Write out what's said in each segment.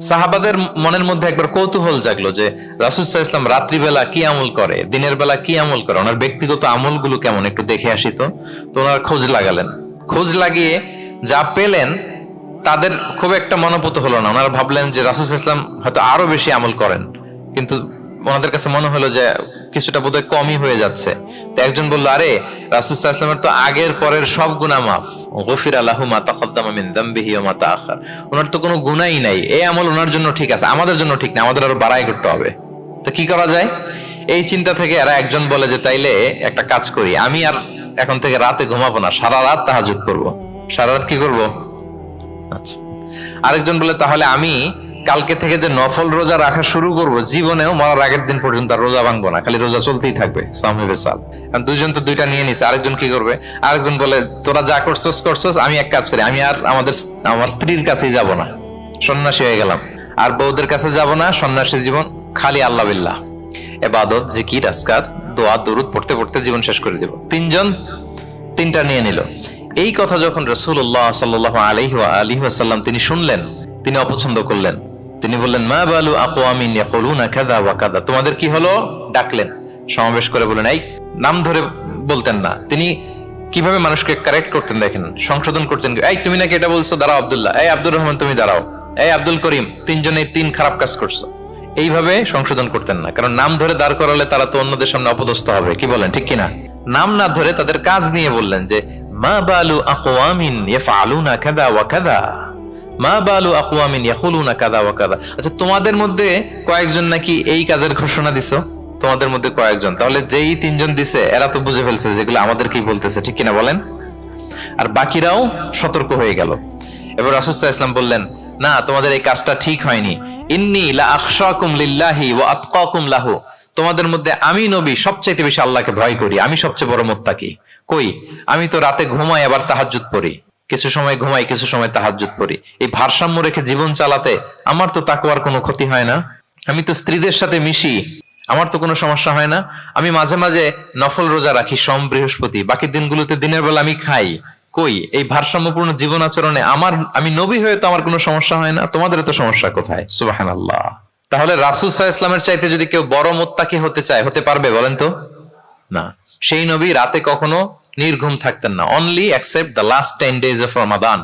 সাহাবাদের মনের মধ্যে একবার কৌতূহল জাগলো যে রাসুসাহ ইসলাম রাত্রিবেলা কি আমল করে? দিনের বেলা কি আমল করে? ওনার ব্যক্তিগত আমলগুলো কেমন? একটু দেখে আসি তো। ওনার খোঁজ লাগালেন। খোঁজ লাগিয়ে যা পেলেন, তাদের খুব একটা মনোপুত হলো না। ওনারা ভাবলেন যে রাসুল ইসলাম হয়তো আরও বেশি আমল করেন। কিন্তু ওনাদের কাছে মনে হলো যে কিছুটা বোধহয় কমই হয়ে যাচ্ছে। তো একজন বলল, আরে, রাসুল ইসলামের তো আগের পরের সব গুণা মাফ। গফির আল্লাহ মা তাকদ্দামা মিন যামবিহি ওয়া মা ওনার তো কোনো গুনাই নাই। এই আমল ওনার জন্য ঠিক আছে, আমাদের জন্য ঠিক না, আমাদের আরও বাড়াই করতে হবে। তো কি করা যায়? এই চিন্তা থেকে এরা একজন বলে যে, তাইলে একটা কাজ করি, আমি আর এখন থেকে রাতে ঘুমাবো না, সারা রাত তাহাজুদ করব। সারা রাত কি করব? আচ্ছা। আরেকজন বলে, তাহলে আমি কালকে থেকে যে নফল রোজা রাখা শুরু করব, জীবনেও মরার আগের দিন পর্যন্ত আর রোজা ভাঙবো না, খালি রোজা চলতেই থাকবে সামি বেসাল দুইজন তো দুইটা নিয়ে নিছে, আরেকজন কি করবে? আরেকজন বলে, তোরা যা করছস করছস, আমি এক কাজ করি, আমি আর আমাদের আমার স্ত্রীর কাছেই যাব না। সন্ন্যাসী হয়ে গেলাম। আর বউদের কাছে যাব না সন্ন্যাসী জীবন খালি আল্লাহ বিল্লাহ। এবাদত, জিকির আসকার দোয়া, দরুদ পড়তে পড়তে জীবন শেষ করে দেব। তিনজন, তিনটা নিয়ে নিল। এই কথা যখন রসুল্লাহ সাল্লাহ আলহি আলহি তিনি শুনলেন, তিনি অপছন্দ করলেন। তিনি বললেন, মা বালু আকোয়ামিন ইয়াকুলুনা কাযা ওয়া কাযা? তোমাদের কি হলো? ডাকলেন। সমাবেশ করে বলেন এই নাম ধরে বলতেন না। তিনি কীভাবে মানুষকে কারেক্ট করতেন দেখেন, সংশোধন করতেন। এই, তুমি নাকি এটা বলছো? দাঁড়াও আব্দুল্লাহ। এই, আব্দুর রহমান, তুমি দাঁড়াও। এই, আব্দুল করিম তিনজনে তিন খারাপ কাজ করছ। এইভাবে সংশোধন করতেন না। কারণ নাম ধরে দাঁড় করালে তারা তো অন্যদের সামনে অপদস্থ হবে, কি বলেন, ঠিক কিনা? নাম না ধরে তাদের কাজ নিয়ে বললেন যে, মা বালু ওয়া কাযা? মা বালু আকওয়ামিন ইয়াকুলুনা ওয়া কাযা। আচ্ছা তোমাদের মধ্যে কয়েকজন নাকি এই কাজের ঘোষণা দিছো? তোমাদের মধ্যে কয়েকজন। তাহলে যেই তিনজন দিছে, এরা তো বুঝে ফেলছে যেগুলো আমাদেরকেই বলতেছে, ঠিক কিনা বলেন? আর বাকিরাও সতর্ক হয়ে গেল। এবার রাসূলুল্লাহ ইসলাম বললেন, না, তোমাদের এই কাজটা ঠিক হয়নি। ইন্নি লিল্লাহি লাহু। তোমাদের মধ্যে আমি নবী সবচাইতে বেশি আল্লাহকে ভয় করি। আমি সবচেয়ে বড় মোত্তাকি। কই? আমি তো রাতে ঘুমাই, আবার তাহাজ্জুদ পড়ি। কিছু সময় ঘুমাই, কিছু সময় তাহাজ্জুদ পড়ি। এই ভারসাম্য রেখে জীবন চালাতে আমার তো তাকওয়ার কোনো ক্ষতি হয় না। আমি তো স্ত্রীদের সাথে মিশি, আমার তো কোনো সমস্যা হয় না। আমি মাঝে মাঝে নফল রোজা রাখি সোম, বৃহস্পতি, বাকি দিনগুলোতে দিনের বেলা আমি খাই। কই? এই ভারসাম্যপূর্ণ জীবন আচরণে আমার, আমি নবী হয়ে তো আমার কোনো সমস্যা হয় না? তোমাদের তো সমস্যা কোথায়? সুবাহান আল্লাহ তাহলে রাসুল সাহা ইসলামের চাইতে যদি কেউ বড় মোত্তাকি হতে চায়, হতে পারবে বলেন তো? না। সেই নবী রাতে কখনো নির্ঘুম থাকতেন না। Only accept the last ten days of Ramadan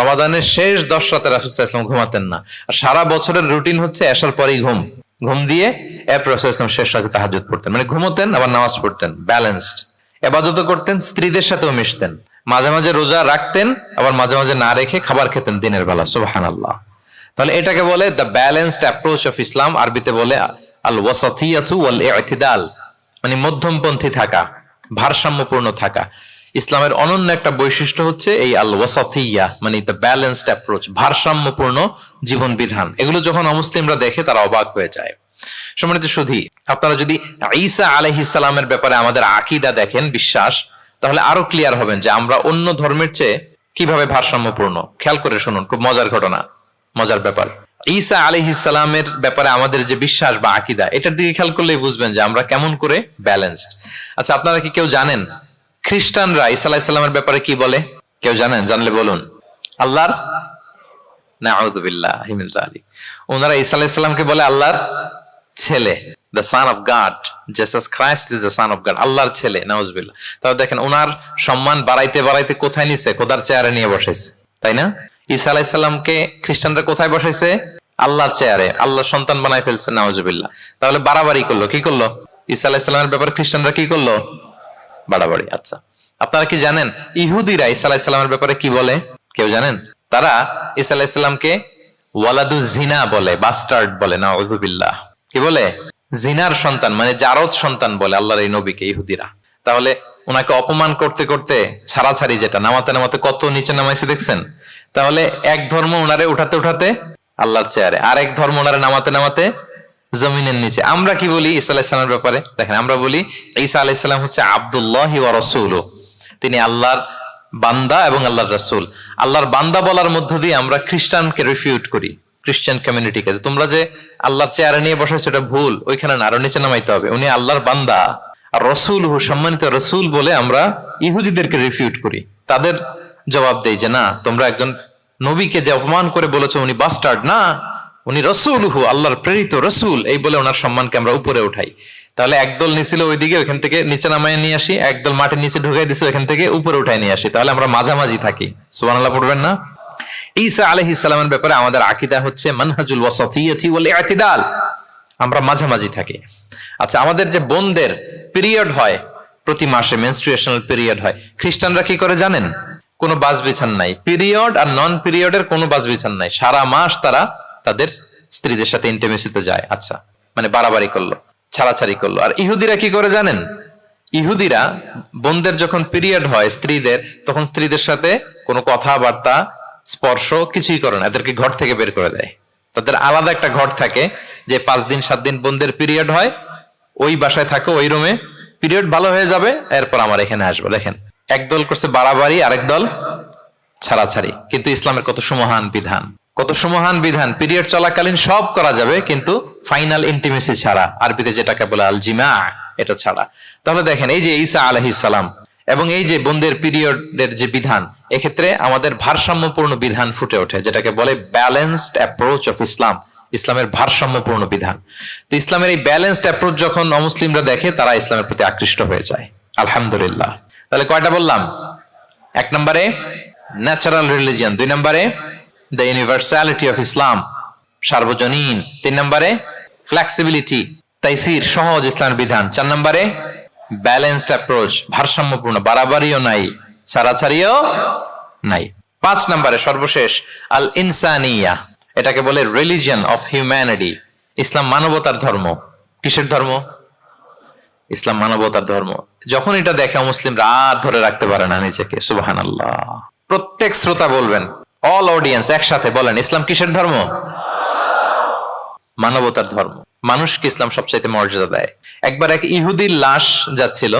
রমাদানের শেষ দশ রাতে রাসুল ঘুমাতেন না। আর সারা বছরের রুটিন হচ্ছে আসার পরেই ঘুম। ঘুম দিয়ে এরপর রাসূল শেষ রাতে তাহাজুদ পড়তেন। মানে ঘুমোতেন, আবার নামাজ পড়তেন। ব্যালেন্সড এবাদত করতেন, স্ত্রীদের সাথেও মিশতেন। মাঝে মাঝে রোজা রাখতেন, আবার মাঝে মাঝে না রেখে খাবার খেতেন দিনের বেলা। সুবাহান আল্লাহ তাহলে এটাকে বলে the balanced approach of Islam আরবিতে বলে আল ওয়াসাথিয়াতু ওয়াল ইতিদাল মানে মধ্যমপন্থী থাকা। ভারসাম্যপূর্ণ থাকা। ইসলামের অনন্য একটা বৈশিষ্ট্য হচ্ছে এই আল ওয়াসাথিয়া মানে দ্য ব্যালেন্সড অ্যাপ্রোচ ভারসাম্যপূর্ণ জীবন বিধান এগুলো যখন অমুসলিমরা দেখে, তারা অবাক হয়ে যায়। সম্মানিত সুধি, আপনারা যদি ঈসা আলহিসালামের ব্যাপারে আমাদের আকিদা দেখেন, বিশ্বাস, তাহলে আরও ক্লিয়ার হবেন যে আমরা অন্য ধর্মের চেয়ে কীভাবে ভারসাম্যপূর্ণ। খেয়াল করে শুনুন, খুব মজার ঘটনা, মজার ব্যাপার। ঈসা আলহিসালামের ব্যাপারে আমাদের যে বিশ্বাস বা আকিদা, এটার দিকে খেয়াল করলেই বুঝবেন যে আমরা কেমন করে ব্যালেন্সড আচ্ছা আপনারা কি কেউ জানেন খ্রিস্টানরা ঈসা আলাহিসাল্লামের ব্যাপারে কি বলে? কেউ জানেন? জানলে বলুন। আল্লাহর? ছেলে। The son of is the son of আল্লাহর ছেলে দেখেন, ওনার সম্মান বাড়াইতে বাড়াইতে কোথায় নিছে? খোদার চেয়ারে নিয়ে বসাইছে তাই না? ঈসা আলাইসাল্লামকে খ্রিস্টানরা কোথায় বসাইছে? আল্লাহর চেয়ারে। আল্লাহর সন্তান বানাই ফেলছে, নাউজবিল্লাহ। তাহলে বাড়াবাড়ি করল, কি করল? ঈসা আলাইসাল্লামের ব্যাপারে খ্রিস্টানরা কি করল? বাড়াবাড়ি আচ্ছা। আপনারা কি জানেন ইহুদিরা ঈসা আলাইসাল্লামের ব্যাপারে কি বলে? কেউ জানেন? তারা ঈসা আলাইসাল্লামকে ওয়ালাদু জিনা বলে বাস্টার্ড বলে না কি বলে? জিনার সন্তান মানে জারদ সন্তান বলে আল্লাহর এই নবীকে, ইহুদিরা। তাহলে ওনাকে অপমান করতে করতে ছাড়াছাড়ি যেটা, নামাতে নামাতে কত নিচে নামাইছে দেখছেন? তাহলে এক ধর্ম ওনারে উঠাতে উঠাতে আল্লাহর চেয়ারে, আর এক ধর্ম ওনারে নামাতে নামাতে জমিনের নিচে। আমরা কি বলি ঈসা আলাইসালামের ব্যাপারে? দেখেন, আমরা বলি ঈসা আলাইসালাম হচ্ছে আবদুল্লাহ রসুল। তিনি আল্লাহর বান্দা এবং আল্লাহর রসুল। আল্লাহর বান্দা বলার মধ্য দিয়ে আমরা খ্রিস্টানকে রিফিউট করি, খ্রিস্টান কমিউনিটিকে। তোমরা যে আল্লাহর চেয়ারে নিয়ে বসাইছো সেটা ভুল, ওইখানে আরও নিচে নামাইতে হবে। উনি আল্লাহর বান্দা। আর রসুল হু সম্মানিত রসুল বলে আমরা ইহুদিদেরকে রিফিউট করি। তাদের জবাব দেই যে, না, তোমরা একজন নবীকে যে অপমান করে বলেছ উনি বাস্টার্ড না, উনি রসুলহু, আল্লাহর প্রেরিত রসুল। এই বলে ওনার সম্মানকে আমরা উপরে উঠাই। তাহলে একদল নিছিল ওইদিকে, ওইখান থেকে নিচে নামায় নিয়ে আসি, একদল মাটির নিচে ঢুকাই দিছে, ওইখান থেকে উপরে উঠাই নিয়ে আসি। তাহলে আমরা মাঝামাঝি থাকি। সুবহানাল্লাহ, পড়বেন না? ঈসা আলাইহিস সালামের ব্যাপারে আমাদের আকীদা হচ্ছে মানহাজুল ওয়াসাতিয়াতি ওয়াল ইতিদাল। আমরা মাঝামাঝি থাকি। আচ্ছা আমাদের যে বোনদের পিরিয়ড হয়, প্রতি মাসে মেনস্ট্রুয়েশনাল পিরিয়ড হয়। খ্রিস্টানরা কি করে জানেন? কোনো বাস বিছান নাই। পিরিয়ড আর নন পিরিয়ডের কোনো বাস বিছান নাই। সারা মাস তারা তাদের স্ত্রীদের সাথে ইন্টিমেসিতে যায়। আচ্ছা মানে বাড়াবাড়ি করল, ছাড়াছাড়ি করল। আর ইহুদিরা কি করে জানেন? ইহুদিরা বোনদের যখন পিরিয়ড হয় স্ত্রীদের, তখন স্ত্রীদের সাথে কোনো কথাবার্তা, স্পর্শ কিছুই করে না। এদেরকে ঘর থেকে বের করে দেয়। তাদের আলাদা একটা ঘর থাকে, যে পাঁচ দিন, সাত দিন বোনদের পিরিয়ড হয়। ওই বাসায় থাকো, ওই রুমে পিরিয়ড ভালো হয়ে যাবে, এরপর আমার এখানে আসব। দেখেন এক দল করছে বাড়াবাড়ি, আরেক দল ছাড়াছাড়ি। কিন্তু ইসলামের কত সুমহান বিধান? কত সুমহান বিধান? পিরিয়ড চলাকালীন সব করা যাবে, কিন্তু ফাইনাল ইন্টিমেসি ছাড়া, আরবিতে যেটাকে বলে আল জিমা এটা ছাড়া। তাহলে দেখেন, এই যে ঈসা সালাম এবং এই যে বোনদের পিরিয়ডের যে বিধান, এক্ষেত্রে আমাদের ভারসাম্যপূর্ণ বিধান ফুটে ওঠে, যেটাকে বলে ব্যালেন্সড অ্যাপ্রোচ অফ ইসলাম ইসলামের ভারসাম্যপূর্ণ বিধান। তো ইসলামের এই ব্যালেন্সড অ্যাপ্রোচ যখন অমুসলিমরা দেখে, তারা ইসলামের প্রতি আকৃষ্ট হয়ে যায়। আলহামদুলিল্লাহ। তাহলে কয়টা বললাম? এক নম্বরে ন্যাচারাল রিলিজিয়ন দুই নম্বরে দ্য ইউনিভার্সালিটি অফ ইসলাম সার্বজনীন, তিন নম্বরে ফ্লেক্সিবিলিটি তাইসির, সহজ ইসলামের বিধান, চার নম্বরে ব্যালেন্সড অ্যাপ্রোচ ভারসাম্যপূর্ণ, বাড়াবাড়িও নাই, ছাড়াছাড়িও নাই। পাঁচ নম্বরে সর্বশেষ, আল ইনসানিয়া, এটাকে বলে রিলিজিয়ন অফ হিউম্যানিটি ইসলাম মানবতার ধর্ম। কিসের ধর্ম? ইসলাম মানবতার ধর্ম। যখন এটা দেখে মুসলিম রাত ধরে রাখতে পারে না নিজেকে সুবাহান আল্লাহ প্রত্যেক শ্রোতা বলবেন অল অডিয়েন্স একসাথে বলেন, ইসলাম কিসের ধর্ম? মানবতার ধর্ম। মানুষকে ইসলাম সবচাইতে মর্যাদা দেয়। একবার এক ইহুদির লাশ যাচ্ছিল,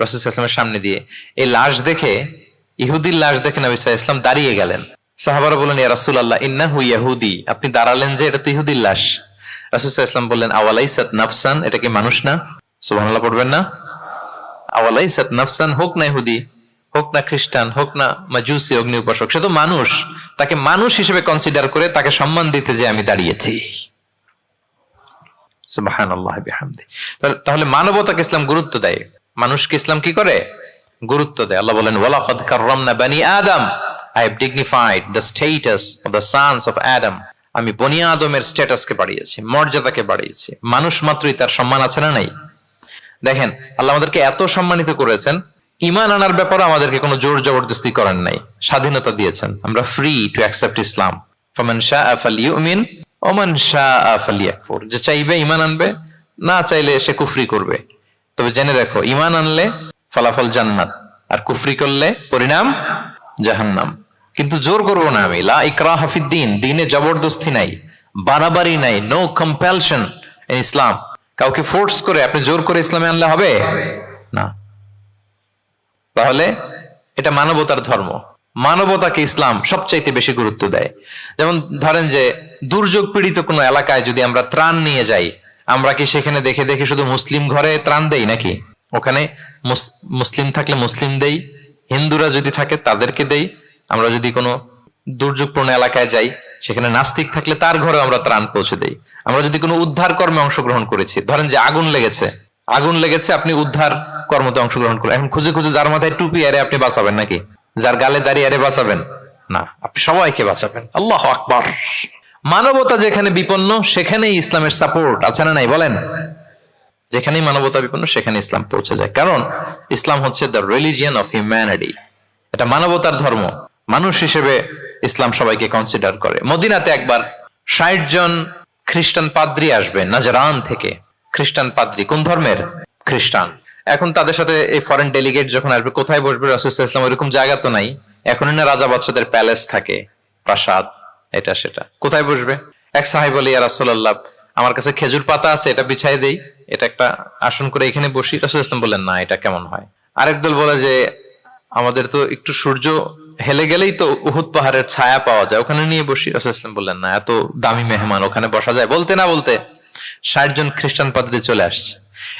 রসুল ইসলামের সামনে দিয়ে। এই লাশ দেখে, ইহুদির লাশ দেখে নবী আলাইহি দাঁড়িয়ে গেলেন। সাহাবারা বললেন, ইয়া রাসুল আল্লাহ ইন্না ইন্নাহু ইয়াহুদি আপনি দাঁড়ালেন যে এটা তো ইহুদির লাশ। রাসূল ওয়াসাল্লাম বললেন, আওয়ালাইসাত নাফসান? এটা কি মানুষ না? সুবহানাল্লাহ, পড়বেন না? আওয়ালাইসাত নাফসান, হোক না ইহুদি, হোক না খ্রিস্টান, হোক না মাজুসি অগ্নি উপাসক সে তো মানুষ। তাকে মানুষ হিসেবে কনসিডার করে তাকে সম্মান দিতে যে আমি দাঁড়িয়েছি। তাহলে- মানবতাকে ইসলাম গুরুত্ব দেয়। মানুষকে ইসলাম কি করে? গুরুত্ব দেয়। আল্লাহ বলেন, ওয়ালাকাদ কাররামনা বানি আদম। I have dignified the status of the sons of Adam আমি বনি আদমের স্ট্যাটাসকে বাড়িয়েছি, মর্যাদাকে বাড়িয়েছি। মানুষ মাত্রই তার সম্মান আছে না নাই? দেখেন, আল্লাহ আমাদেরকে এত সম্মানিত করেছেন ইমান আনার ব্যাপারে আমাদেরকে কোনো জোর জবরদস্তি করেন নাই, স্বাধীনতা দিয়েছেন। আমরা ফ্রি টু অ্যাকসেপ্ট ইসলাম ফমান শাহ আফাল ইউমিন ওমান শাহ আফাল ইয়াকফুর যে চাইবে ইমান আনবে, না চাইলে সে কুফরি করবে। তবে জেনে রাখো ইমান আনলে ফলাফল জান্নাত, আর কুফরি করলে পরিণাম জাহান্নাম। কিন্তু জোর করব না আমি। লা ইকরা হাফিদ্দিন দিনে জবরদস্তি নাই, বাড়াবাড়ি নাই নো কম্পালশন ইসলাম কাউকে ফোর্স করে, আপনি জোর করে ইসলামে আনলে হবে? না। তাহলে এটা মানবতার ধর্ম। মানবতাকে ইসলাম সবচাইতে বেশি গুরুত্ব দেয়। যেমন ধরেন যে, দুর্যোগ পীড়িত কোনো এলাকায় যদি আমরা ত্রাণ নিয়ে যাই, আমরা কি সেখানে দেখে দেখে শুধু মুসলিম ঘরে ত্রাণ দেই নাকি? ওখানে মুস- মুসলিম থাকলে মুসলিম দেই, হিন্দুরা যদি থাকে তাদেরকে দেই, আমরা যদি কোনো দুর্যোগপূর্ণ এলাকায় যাই, সেখানে নাস্তিক থাকলে তার ঘরে আমরা ত্রাণ পৌঁছে দেই। আমরা যদি কোনো উদ্ধার কর্মে অংশগ্রহণ করেছি, ধরেন যে আগুন লেগেছে আগুন লেগেছে, আপনি উদ্ধার কর্মতে অংশগ্রহণ করলেন, এখন খুঁজে খুঁজে যার মাথায় টুপি আরে আপনি বাঁচাবেন নাকি? যার গালে দাঁড়িয়ে আরে বাঁচাবেন? না, আপনি সবাইকে বাঁচাবেন। আল্লাহ আকবার। মানবতা যেখানে বিপন্ন, সেখানেই ইসলামের সাপোর্ট আছে না নাই? বলেন। যেখানেই মানবতা বিপন্ন সেখানে ইসলাম পৌঁছে যায়। কারণ, ইসলাম হচ্ছে দ্য রিলিজিয়ান অফ হিউম্যানিটি এটা মানবতার ধর্ম। মানুষ হিসেবে ইসলাম সবাইকে কনসিডার করে। মদিনাতে একবার ষাট জন খ্রিস্টান পাদ্রি আসবে, নাজরান থেকে। খ্রিস্টান পাদ্রি, কোন ধর্মের? খ্রিস্টান। এখন তাদের সাথে এই ফরেন ডেলিগেট যখন আসবে, কোথায় বসবে রাসুল ইসলাম ওইরকম জায়গা তো নাই। এখন না রাজা বাদশাদের প্যালেস থাকে, প্রাসাদ, এটা সেটা। কোথায় বসবে? এক সাহেব বলে, ইয়া রাসূলুল্লাহ, আমার কাছে খেজুর পাতা আছে, এটা বিছাই দেই। এটা একটা আসন করে এখানে বসি। রাসূল ইসলাম বললেন, না, এটা কেমন হয়? আরেক দল বলে যে, আমাদের তো একটু সূর্য হেলে গেলেই তো উহুদ পাহাড়ের ছায়া পাওয়া যায়। ওখানে নিয়ে বসি, রাসূল বললেন, না, এত দামি মেহমান ওখানে বসা যায়? বলতে না বলতে ষাট জন খ্রিস্টান পাদ্রী চলে আসছে।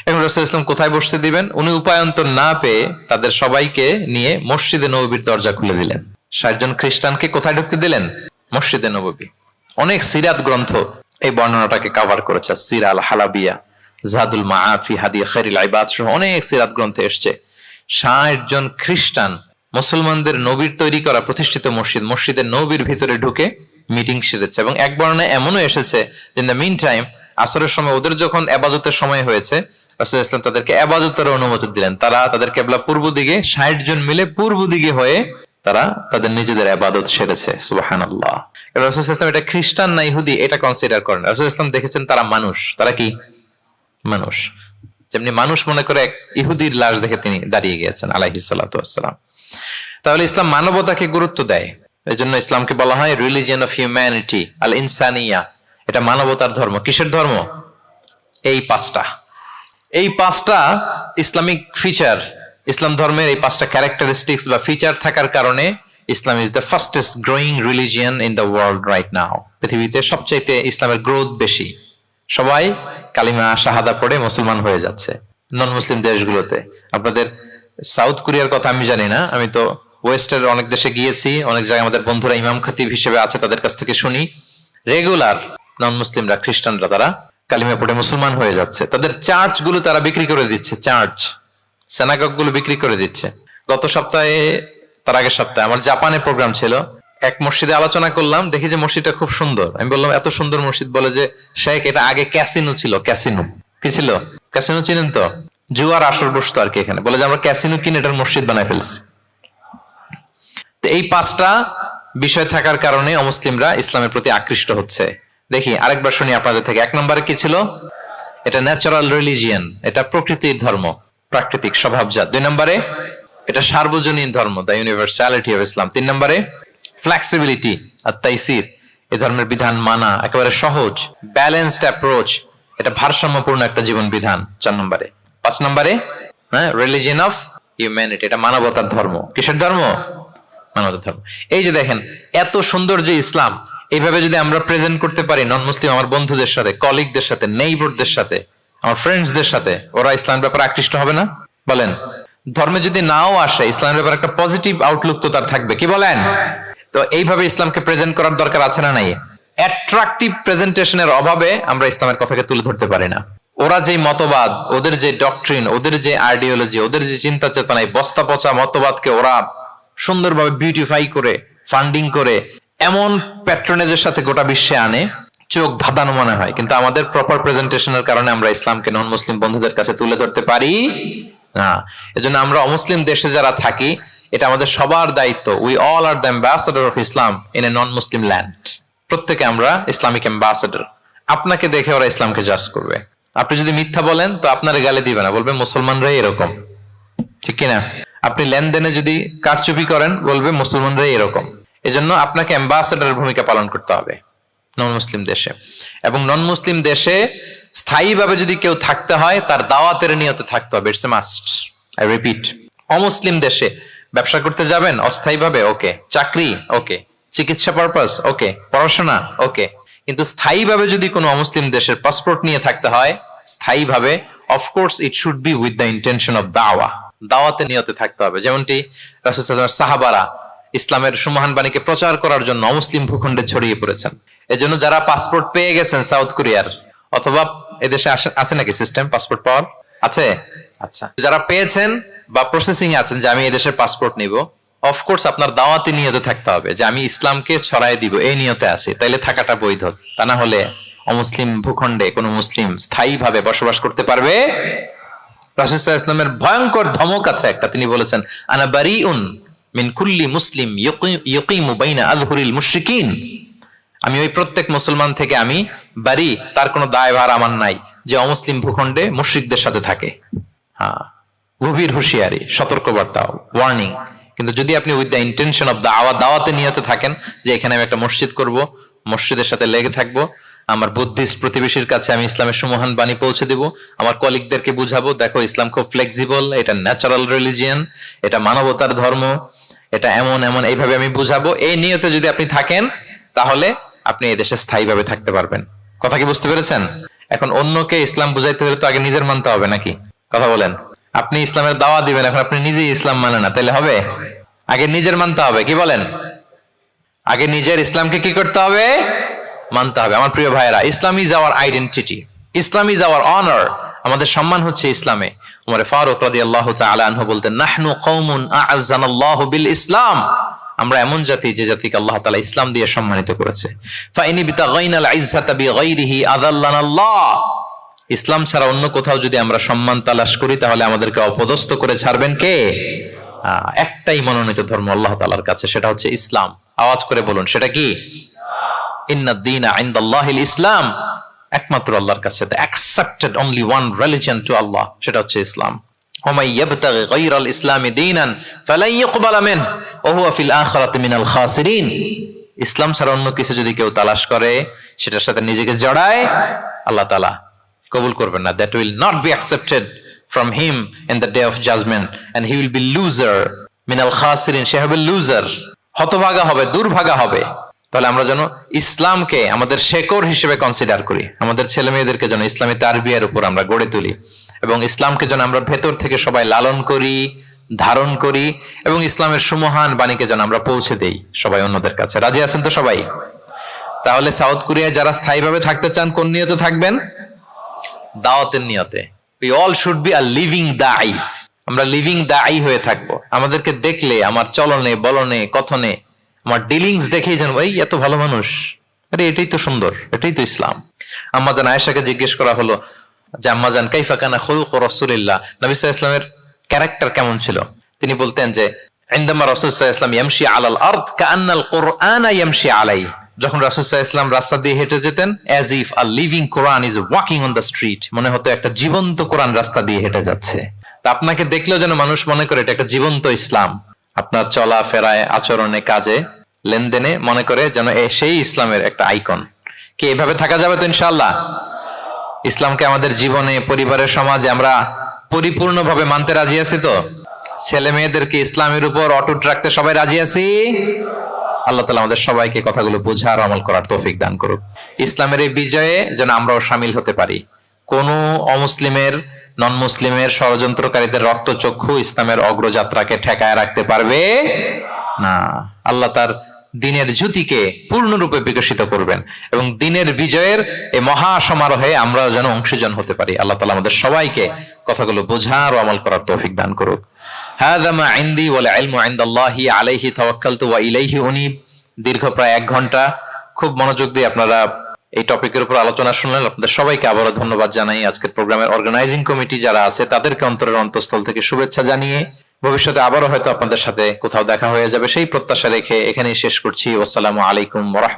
এখন রসুল ইসলাম কোথায় বসতে দিবেন? উনি উপায়ন্তর না পেয়ে তাদের সবাইকে নিয়ে মসজিদে নবীর দরজা খুলে দিলেন। ষাট জন খ্রিস্টানকে কোথায় ঢুকতে দিলেন? মসজিদে নবী অনেক সিরাত গ্রন্থ এই বর্ণনাটাকে কভার করেছে। সিরা আল হালাবিয়া জাহাদুল মাআফি হাদিয়া খাইরুল ইবাদ সহ অনেক সিরাত গ্রন্থে এসছে। ষাট জন খ্রিস্টান মুসলমানদের নবীর তৈরি করা প্রতিষ্ঠিত মসজিদ, মসজিদের নবীর ভিতরে ঢুকে মিটিং সেরেছে এবং এক বর্ণায় এমনও এসেছে ইন দ্য মিন টাইম আসরের সময় ওদের যখন আবাদতের সময় হয়েছে, রাসূল ইসলাম তাদেরকে আবাদতের অনুমতি দিলেন। তারা তাদের কেবলা পূর্ব দিকে ষাট জন মিলে পূর্ব দিকে হয়ে তারা তাদের নিজেদের আবাদত সেরেছে সুবাহান আল্লাহ রাসূল ইসলাম এটা খ্রিস্টান না ইহুদি, এটা কনসিডার করেন। রাসূল ইসলাম দেখেছেন তারা মানুষ, তারা কি? মানুষ। যেমনি মানুষ মনে করে এক ইহুদির লাশ দেখে তিনি দাঁড়িয়ে গিয়েছেন আলাইহি সাল্লাম তাহলে ইসলাম মানবতাকে গুরুত্ব দেয়। এই জন্য ইসলামকে বলা হয় রিলিজিয়ন অফ হিউম্যানিটি আল ইনসানিয়া এটা মানবতার ধর্ম। কিসের ধর্ম? এই পাঁচটা। এই পাঁচটা ইসলামিক ফিচার ইসলাম ধর্মের এই পাঁচটা ক্যারেক্টারিস্টিক্স বা ফিচার থাকার কারণে Islam is the fastest growing religion in the world right now পৃথিবীতে সবচাইতে ইসলামের গ্রোথ বেশি। সবাই কালিমা, শাহাদা পড়ে মুসলমান হয়ে যাচ্ছে। নন মুসলিম দেশগুলোতে। আপনাদের সাউথ কোরিয়ার কথা আমি জানি না। আমি তো ওয়েস্টের অনেক দেশে গিয়েছি, অনেক জায়গায় আমাদের বন্ধুরা ইমাম খতিব হিসেবে আছে, তাদের কাছ থেকে শুনি। রেগুলার নন মুসলিমরা খ্রিস্টানরা তারা কালিমা পড়ে মুসলমান হয়ে যাচ্ছে। তাদের চার্চগুলো তারা বিক্রি করে দিচ্ছে চার্চ সেনাগকগুলো বিক্রি করে দিচ্ছে। গত সপ্তাহে, তার আগের সপ্তাহে আমার জাপানে প্রোগ্রাম ছিল। এক মসজিদে আলোচনা করলাম, দেখি যে মসজিদটা খুব সুন্দর। আমি বললাম, এত সুন্দর মসজিদ, বলে যে, শেখ, এটা আগে ক্যাসিনো ছিল, ক্যাসিনো। কি ছিল? ক্যাসিনো চিনেন তো? জুয়ার আসর বসতো আর কি এখানে। বলে যে আমরা ক্যাসিনো কিনে এটার মসজিদ বানায় ফেলছি। তো এই পাঁচটা বিষয় থাকার কারণে অমুসলিমরা ইসলামের প্রতি আকৃষ্ট হচ্ছে। দেখি, আরেকবার শুনি আপনাদের থেকে। এক নম্বরে কি ছিল? এটা ন্যাচারাল রিলিজিয়ান এটা প্রকৃতির ধর্ম, প্রাকৃতিক স্বভাবজাত। দুই নম্বরে, এটা সার্বজনীন ধর্ম দ্য ইউনিভার্সালিটি অফ ইসলাম তিন নম্বরে ফ্লেক্সিবিলিটি আর তাইসির, এই ধর্মের বিধান মানা, একেবারে সহজ ব্যালেন্সড অ্যাপ্রোচ এটা ভারসাম্যপূর্ণ একটা জীবন বিধান। চার নম্বরে পাঁচ নম্বরে হ্যাঁ রিলিজিয়ন অফ হিউম্যানিটি এটা মানবতার ধর্ম। কিসের ধর্ম? মানবতার ধর্ম। এই যে দেখেন, এত সুন্দর যে ইসলাম, এইভাবে যদি আমরা প্রেজেন্ট করতে পারি নন মুসলিম আমার বন্ধুদের সাথে কলিগদের সাথে নেইবরদের সাথে, আমার ফ্রেন্ডসদের সাথে, ওরা ইসলামের ব্যাপারে আকৃষ্ট হবে না? বলেন। ধর্মে যদি নাও আসে, ইসলামের ব্যাপারে একটা পজিটিভ আউটলুক তো তার থাকবে। কি বলেন? তো এইভাবে ইসলামকে প্রেজেন্ট করার দরকার আছে না নাই? অ্যাট্রাকটিভ প্রেজেন্টেশনের অভাবে আমরা ইসলামের কথাকে তুলে ধরতে পারি না। ওরা যে মতবাদ, ওদের যে ডকট্রিন ওদের যে আইডিওলজি ওদের যে চিন্তা চেতনা, এই বস্তা পচা মতবাদকে ওরা সুন্দরভাবে বিউটিফাই করে ফান্ডিং করে, এমন প্যাট্রনেজের সাথে গোটা বিশ্বে আনে, চোখ ধাঁধানো মনে হয়। কিন্তু আমাদের প্রপার প্রেজেন্টেশনের কারণে আমরা ইসলামকে নন মুসলিম বন্ধুদের কাছে তুলে ধরতে পারি না। এজন্য আমরা অমুসলিম দেশে যারা থাকি, এটা আমাদের সবার দায়িত্ব। We all are the ambassador of Islam in a non Muslim land প্রত্যেকে আমরা ইসলামিক অ্যাম্বাসাডার আপনাকে দেখে ওরা ইসলামকে জাজ করবে। আপনি যদি মিথ্যা বলেন, তো আপনার গালে দিবে না, বলবে মুসলমানরাই এরকম। ঠিক কিনা? আপনি লেনদেনে যদি কারচুপি করেন, বলবে মুসলমানরাই এরকম। এজন্য আপনাকে অ্যাম্বাসাডারের ভূমিকা পালন করতে হবে নন মুসলিম দেশে। এবং নন মুসলিম দেশে স্থায়ীভাবে যদি কেউ থাকতে হয়, তার দাওয়াতের নিয়তে থাকতে হবে it's a must I repeat অমুসলিম দেশে ব্যবসা করতে যাবেন, অস্থায়ীভাবে ওকে চাকরি ওকে চিকিৎসা পারপাস ওকে পড়াশোনা ওকে কিন্তু স্থায়ীভাবে যদি কোনো অমুসলিম দেশের পাসপোর্ট নিয়ে থাকতে হয় স্থায়ীভাবে of course it should be with the intention of দাওয়া। দাওয়াতে নিয়তে থাকতে হবে। যেমনটি রাসুল সাহাবারা ইসলামের সুমহান বাণীকে প্রচার করার জন্য অমুসলিম ভূখণ্ডে ছড়িয়ে পড়েছেন। এজন্য যারা পাসপোর্ট পেয়ে গেছেন সাউথ কোরিয়ার, অথবা এদেশে আছে নাকি সিস্টেম পাসপোর্ট পাওয়ার? আছে? আচ্ছা। যারা পেয়েছেন বা প্রসেসিং আছেন যে আমি এদেশের পাসপোর্ট নিব অফকোর্স আপনার দাওয়াতে নিয়তে থাকতে হবে যে আমি ইসলামকে ছড়াই দিব, এই নিয়তে আছি, তাইলে থাকাটা বৈধ। তা না হলে অমুসলিম ভূখণ্ডে কোনো মুসলিম স্থায়ীভাবে বসবাস করতে পারবে? রাসুসাহ ইসলামের ভয়ঙ্কর ধমক আছে একটা। তিনি বলেছেন, আনা বারিউন মিন কুল্লি মুসলিম ইয়কিমু বাইনা আমি ওই প্রত্যেক মুসলমান থেকে আমি বাড়ি তার কোনো দায়ভার আমার নাই যে অমুসলিম ভূখণ্ডে মুশরিকদের সাথে থাকে। হ্যাঁ গভীর হুঁশিয়ারি সতর্কবার্তা ওয়ার্নিং কিন্তু যদি আপনি উইথ দ্য ইন্টেনশন অফ দাওয়া দাওয়াতে নিয়তে থাকেন যে এখানে আমি একটা মসজিদ করব, মসজিদের সাথে লেগে থাকব আমার বুদ্ধিস্ট প্রতিবেশীর কাছে আমি ইসলামের সুমহান বাণী পৌঁছে দেব। আমার কলিগদেরকে বুঝাবো, দেখো, ইসলাম খুব ফ্লেক্সিবল এটা ন্যাচারাল রিলিজিয়ান এটা মানবতার ধর্ম, এটা এমন এমন, এইভাবে আমি বুঝাবো। এই নিয়তে যদি আপনি থাকেন, তাহলে আপনি এই দেশে স্থায়ীভাবে থাকতে পারবেন। কথা কি বুঝতে পেরেছেন? এখন অন্যকে ইসলাম বুঝাইতে হলে তো আগে নিজের মানতে হবে নাকি? কথা বলেন। আপনি ইসলামের দাওয়া দিবেন, এখন আপনি নিজেই ইসলাম মানে না তাহলে হবে? আগে নিজের মানতে হবে, কি বলেন? আগে নিজের ইসলামকে কি করতে হবে? মানতে হবে। আমার প্রিয় ভাইয়েরা, Islam is our identity Islam is our honour আমাদের সম্মান হচ্ছে ইসলামে। উমরে ফারুক রাদিয়াল্লাহু তাআলা আনহু বলতেন, নাহনু কওমুন আ'আজ্জানাল্লাহু বিল ইসলাম। আমরা এমন জাতি যে জাতিকে আল্লাহ তাআলা ইসলাম দিয়ে সম্মানিত করেছে। ফাইনি বিতাগাইনাল ইজ্জাতা বিগাইরিহি আযাল্লানাল্লাহ। ইসলাম ছাড়া অন্য কোথাও যদি আমরা সম্মান তালাশ করি, তাহলে আমাদেরকে অপদস্থ করে ছাড়বেন কে? একটাই মনোনীত ধর্ম আল্লাহ তাআলার কাছে, সেটা হচ্ছে ইসলাম। আওয়াজ করে বলুন, সেটা কি? ইন্নাদ্দিন ইনদাল্লাহিল ইসলাম একমাত্র আল্লাহর কাছে accepted only one religion to Allah সেটা হচ্ছে ইসলাম ومن يبتغي غير الاسلام دينا فلن يقبل منه وهو في الاخره من الخاسرين ইসলাম ছাড়া অন্য কিছু যদি কেউ তালাশ করে সেটার সাথে নিজেকে জড়ায় আল্লাহ তাআলা কবুল করবেন না that will not be accepted from him in the day of judgement and he will be loser মিনাল খাসিরিন সে হবে লুজার হতভাগা হবে দুর্ভাগা হবে তাহলে আমরা যেন ইসলামকে আমাদের শেকর হিসেবে কনসিডার করি। আমাদের ছেলে মেয়েদেরকে যেন ইসলামী তারবিয়ার উপর আমরা গড়ে তুলি এবং ইসলামকে যেন আমরা ভেতর থেকে সবাই লালন করি, ধারণ করি এবং ইসলামের সুমহান বাণীকে যেন আমরা পৌঁছে দেই সবাই অন্যদের কাছে। রাজি আছেন তো সবাই? তাহলে সাউথ কোরিয়ায় যারা স্থায়ীভাবে থাকতে চান, কোন নিয়তে থাকবেন? দাওয়াতের নিয়তে। We all should be a living দাই আমরা লিভিং দাই হয়ে থাকব। আমাদেরকে দেখলে, আমার চলনে, বলনে, কথনে আমার ডিলিংস দেখেই যেন এই এত ভালো মানুষ। আরে, এটাই তো সুন্দর, এটাই তো ইসলাম। আম্মাজান আয়েশাকে জিজ্ঞেস করা হলো যে আম্মাজান কাইফা কানা খলুক রসুলিল্লাহ? নবী নবিসা ইসলামের ক্যারেক্টার কেমন ছিল? তিনি বলতেন যে, ইন্দামা রসুল্লাহ ইসলাম ইয়ামশি আলাল আর্থ কান্নাল কোরআন ইয়ামশি আলাই। যখন রাসুলসাহ ইসলাম রাস্তা দিয়ে হেঁটে যেতেন as if a living Quran is walking on the street মনে হতো একটা জীবন্ত কোরআন রাস্তা দিয়ে হেঁটে যাচ্ছে। তা আপনাকে দেখলেও যেন মানুষ মনে করে এটা একটা জীবন্ত ইসলাম। আপনার চলাফেরায়, আচরণে, কাজে লেনদেনে মনে করে যেন সেই ইসলামের একটা আইকন। কি এভাবে থাকা যাবে তো ইনশাল্লাহ ইসলামকে আমাদের জীবনে, পরিবারের সমাজে আমরা পরিপূর্ণভাবে মানতে রাজি আছি তো? ছেলে মেয়েদেরকে ইসলামের উপর অটুট রাখতে সবাই রাজি আছি? আল্লাহ তালা আমাদের সবাইকে কথাগুলো বোঝার আমল করার তৌফিক দান করুক। ইসলামের এই বিজয়ে যেন আমরাও সামিল হতে পারি। কোন অমুসলিমের নন মুসলিমের ষড়যন্ত্রকারীদের রক্তচক্ষু ইসলামের অগ্রযাত্রাকে ঠেকায় রাখতে পারবে না। আল্লাহ তার দিনের জ্যোতিকে পূর্ণরূপে বিকশিত করবেন এবং দিনের বিজয়ের এই মহা সমারোহে আমরা যেন অংশীজন হতে পারি আল্লাহ তালা আমাদের সবাইকে কথাগুলো বোঝার ও আমল করার তৌফিক দান করুক هذا ما عندي والعلم عند الله عليه توكلت وإليه أنيب দীর্ঘ প্রায় এক ঘন্টা খুব মনোযোগ দিয়ে আপনারা এই টপিকের উপর আলোচনা শুনলেন আপনাদের সবাইকে আবারও ধন্যবাদ জানাই আজকের প্রোগ্রামের অর্গানাইজিং কমিটি যারা আছে তাদেরকে অন্তরের অন্তঃস্থল থেকে শুভেচ্ছা জানিয়ে ভবিষ্যতে আবারও হয়তো আপনাদের সাথে কোথাও দেখা হয়ে যাবে। সেই প্রত্যাশা রেখে এখানেই শেষ করছি। আসসালামু আলাইকুম ওরহমতুল্লাহ